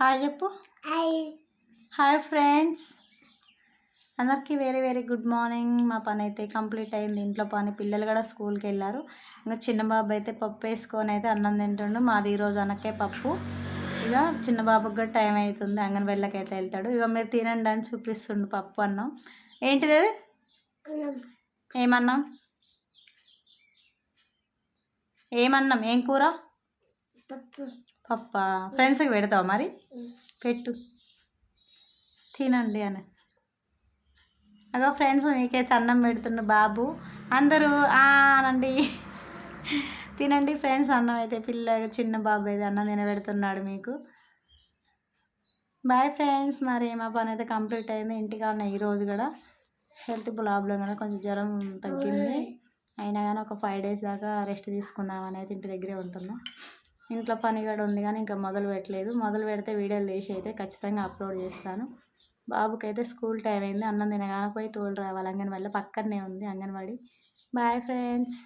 Hi చెప్పు. Hi. Friends. అందరికీ very very good morning. మా పని అయితే కంప్లీట్ అయింది. ఇంట్లో పని పిల్లలు కూడా స్కూల్కి వెళ్ళారు. ఇంకా చిన్న బాబు అయితే పప్పు వేసుకొని అయితే అన్నం తింటుండు. మాది ఈరోజు అనకే పప్పు. ఇక చిన్న బాబుకి కూడా టైం అవుతుంది. అంగన్వాడికి అయితే వెళ్తాడు. ఇక మీరు తినండి అని చూపిస్తుండు పప్పు అన్నం. ఏంటిది అది? ఏమన్నాం? ఏమన్నాం? ఏం కూర? పప్ప. ఫ్రెండ్స్కి పెడతావా మరి? పెట్టు. తినండి అని. అగో ఫ్రెండ్స్ మీకైతే అన్నం పెడుతుండు బాబు. అందరూ అనండి. తినండి ఫ్రెండ్స్ అన్నం అయితే పిల్ల చిన్న బాబు అయితే అన్నం తినబెడుతున్నాడు మీకు. బాయ్ ఫ్రెండ్స్ మరి మా పని అయితే కంప్లీట్ అయింది. ఇంటికి ఉన్న ఈరోజు కూడా హెల్త్ ప్రాబ్లం కదా కొంచెం జ్వరం తగ్గింది. అయినా కానీ ఒక ఫైవ్ డేస్ దాకా రెస్ట్ తీసుకుందామని అయితే ఇంటి దగ్గరే ఉంటున్నాం. ఇంట్లో పని కూడా ఉంది కానీ ఇంకా మొదలు పెట్టలేదు. మొదలు పెడితే వీడియోలు తీసి అయితే ఖచ్చితంగా అప్లోడ్ చేస్తాను. బాబుకి అయితే స్కూల్ టైం అయింది. అన్నం తినగానే పోయి తోలు రావాలి. అంగన్వాడీలో పక్కనే ఉంది అంగన్వాడి. Bye friends.